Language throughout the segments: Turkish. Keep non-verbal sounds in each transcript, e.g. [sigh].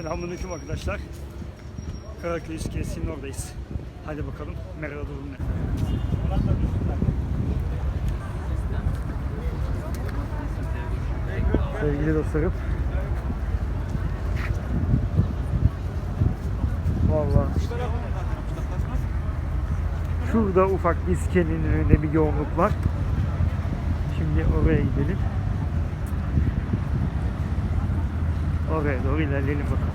Selamünaleyküm arkadaşlar. Karaköy İskelesi'nin oradayız. Hadi bakalım merhaba durum ne? Sevgili dostlarım. Vallahi Şurada ufak bir iskelenin önünde bir yoğunluk var. Şimdi oraya gidelim. Oraya doğru ilerleyelim bakalım.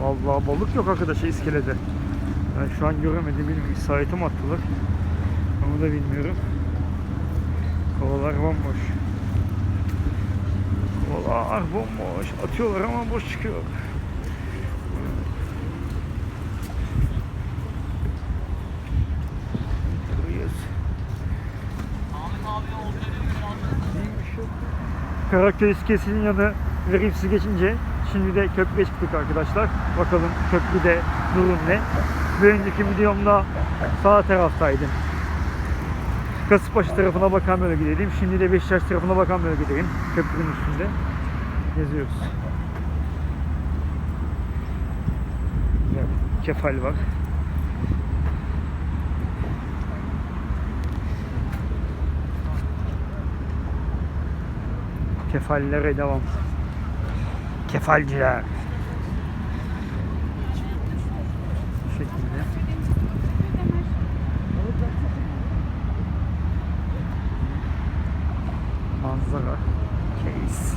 Vallahi balık yok arkadaşlar iskelede. Ben şu an göremedim bilmiyorum. İsabeti mi attılar? Onu da bilmiyorum. Kovalar bomboş. Kovalar bomboş. Atıyorlar ama boş çıkıyor. Karaköy iskelesinin yanı verimsiz geçince şimdi de köprüye çıktık arkadaşlar. Bakalım köprüde durum ne? Bir önceki videomda sağ taraftaydım. Kasımpaşa tarafına bakan bölge dedim. Şimdi de Beşiktaş tarafına bakan bölgedeyim. Köprünün üstünde. Geziyoruz. Güzel. Kefal var. Kefallere devam. Kefalciler. Bu şekilde. Manzara. Case.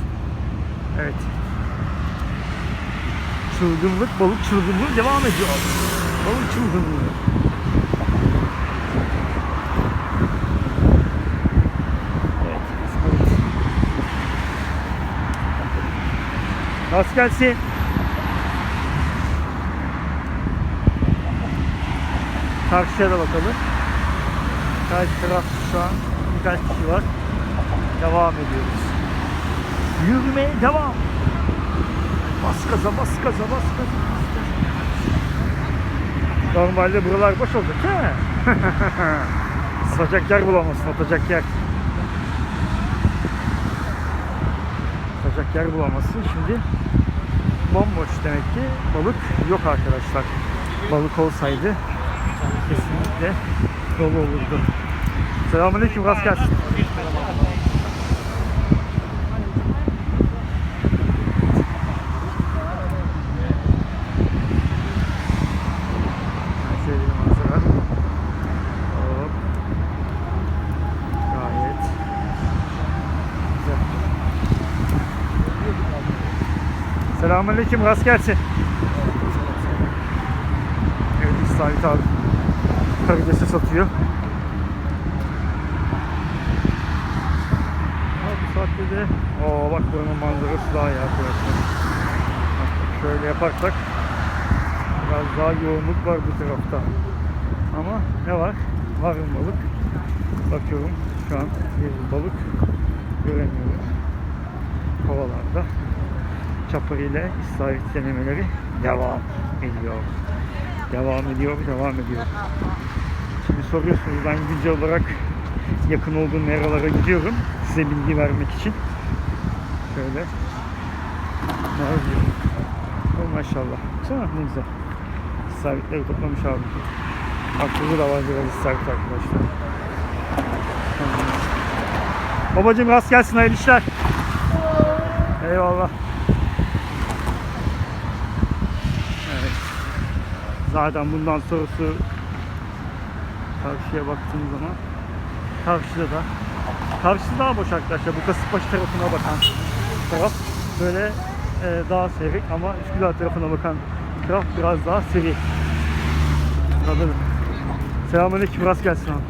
Evet. Çılgınlık, balık çılgınlığı devam ediyor. Balık çılgınlığı. Evet. Rast gelsin. Karşıya da bakalım. Karşı taraf şu an birkaç kişi var. Devam ediyoruz. Yürümeye devam. Bas gaza, bas gaza, bas gaza. Normalde buralar boş olacak he? [laughs] atacak yer bulamazsın, atacak yer. Atacak yer bulamazsın. Şimdi bomboş demek ki balık yok arkadaşlar. Balık olsaydı kesinlikle dolu olurdu. Selamünaleyküm, rast gelsin. Sevgili manzara. Hop. Gayet güzel. Selamünaleyküm, rast gelsin. Evet, İslamit abi karidesi satıyor. Ha, bu saatte de Oo, bak buranın manzarası daha iyi arkadaşlar. Şöyle yaparsak biraz daha yoğunluk var bu tarafta. Ama ne var? Var mı balık? Bakıyorum şu an bir balık göremiyorum. Kovalarda çapır ile istavrit denemeleri devam ediyor. Devam ediyor, devam ediyor. Şimdi soruyorsunuz ben güncel olarak yakın olduğum meralara gidiyorum. Size bilgi vermek için. Şöyle. Oh maşallah. Baksana ne güzel. İstavritleri toplamış abi. Burada da var biraz istavrit arkadaşlar. Babacım rast gelsin hayırlı işler. Eyvallah. Evet. Zaten bundan sonrası karşıya baktığım zaman karşıda da karşısı daha boş arkadaşlar. Bu Kasımpaşa tarafına bakan taraf böyle e, daha seri ama Üsküdar tarafına bakan taraf biraz daha seri. Anladın mı? Selamünaleyküm rast gelsin abi.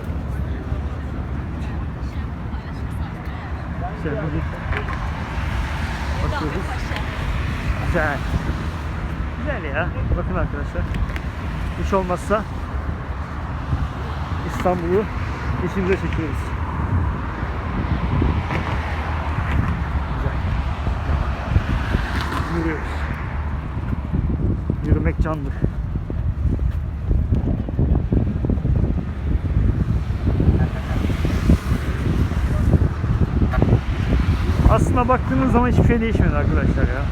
Şöyle bir bakıyoruz. Güzel. Güzel ya. Bakın arkadaşlar. Hiç olmazsa İstanbul'u içimize çekiyoruz. Güzel. Yürüyoruz. Yürümek candır. Aslında baktığınız zaman hiçbir şey değişmedi arkadaşlar ya.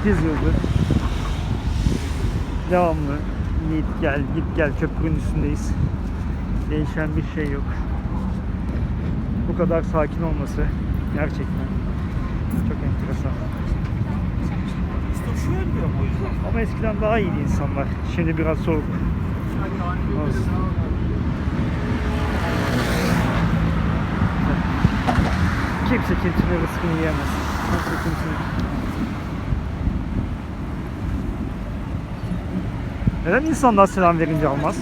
38 yıldır devamlı git gel git gel köprünün üstündeyiz. Değişen bir şey yok. Bu kadar sakin olması gerçekten çok enteresan. Ama eskiden daha iyiydi insanlar. Şimdi biraz soğuk. Olsun. Kimse kimsenin rızkını yiyemez. Kimse kimsenin. Neden insanlar selam verince almaz?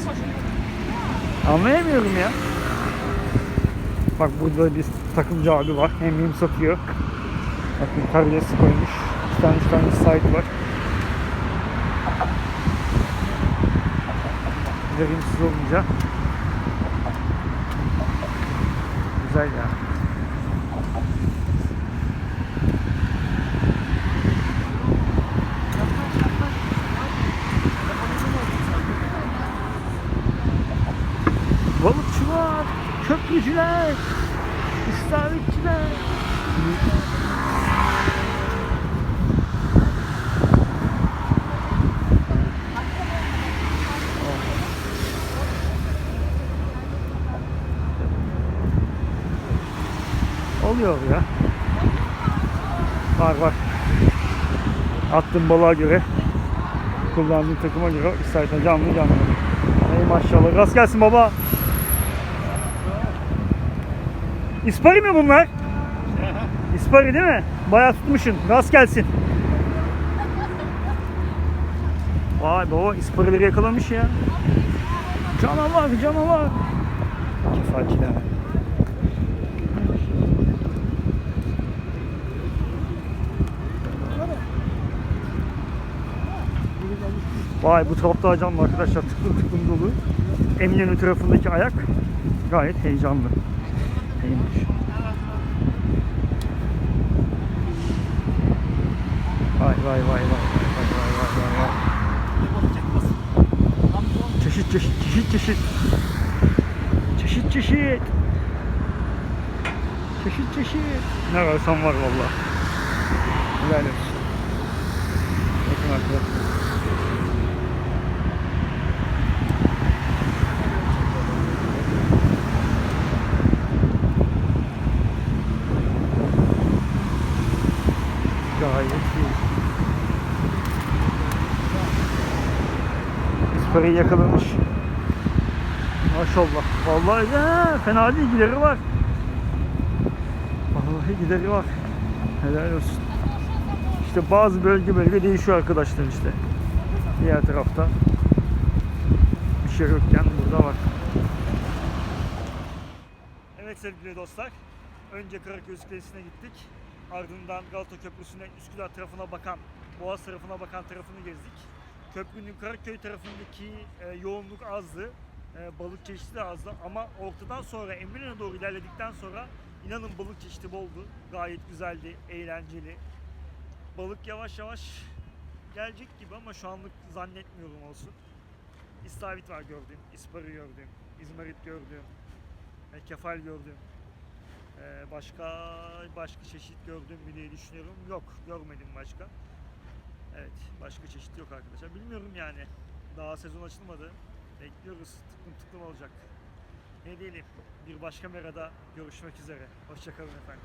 Anlayamıyorum ya. Bak burada bir takımcı abi var. Hem yem satıyor. Bakın karides koymuş. İki tane üç tane site var. Verimsiz olunca. Güzel ya. Köprücüler, istavritçiler. Oluyor ya. Var var. Attığım balığa göre, kullandığım takıma göre istersen canlı canlı. Ey maşallah. Rast gelsin baba. İspari mi bunlar? İspari değil mi? Bayağı tutmuşsun. Rast gelsin. Vay baba isparileri yakalamış ya. Canavar canavar. Kefalciler. Vay bu tarafta var arkadaşlar tıklım tıklım dolu. Eminönü tarafındaki ayak gayet heyecanlı. Neymiş? Vay vay vay vay vay vay vay vay vay. Çeşit çeşit çeşit çeşit. Çeşit çeşit. Çeşit çeşit. Ne ararsan var valla. Helal olsun. Bakın arkadaşlar. Gayet iyi. İsparayı yakalamış. Maşallah. Vallahi ya, fena değil gideri var. Vallahi gideri var. Helal olsun. İşte bazı bölge bölge değişiyor arkadaşlar işte. Diğer tarafta bir şey yokken burada var. Evet sevgili dostlar. Önce Karaköy Kalesi'ne gittik. Ardından Galata Köprüsü'ne Üsküdar tarafına bakan, Boğaz tarafına bakan tarafını gezdik. Köprünün Karaköy tarafındaki e, yoğunluk azdı. E, balık çeşidi de azdı ama ortadan sonra Eminönü'ne doğru ilerledikten sonra inanın balık çeşidi boldu. Gayet güzeldi, eğlenceli. Balık yavaş yavaş gelecek gibi ama şu anlık zannetmiyorum olsun. İstavrit var gördüğüm, ispari gördüğüm, izmarit gördüğüm, e, kefal gördüğüm. Ee, başka başka çeşit gördüm mü diye düşünüyorum. Yok, görmedim başka. Evet, başka çeşit yok arkadaşlar. Bilmiyorum yani. Daha sezon açılmadı. Bekliyoruz. Tıklım tıklım olacak. Ne diyelim? Bir başka merada görüşmek üzere. Hoşçakalın efendim.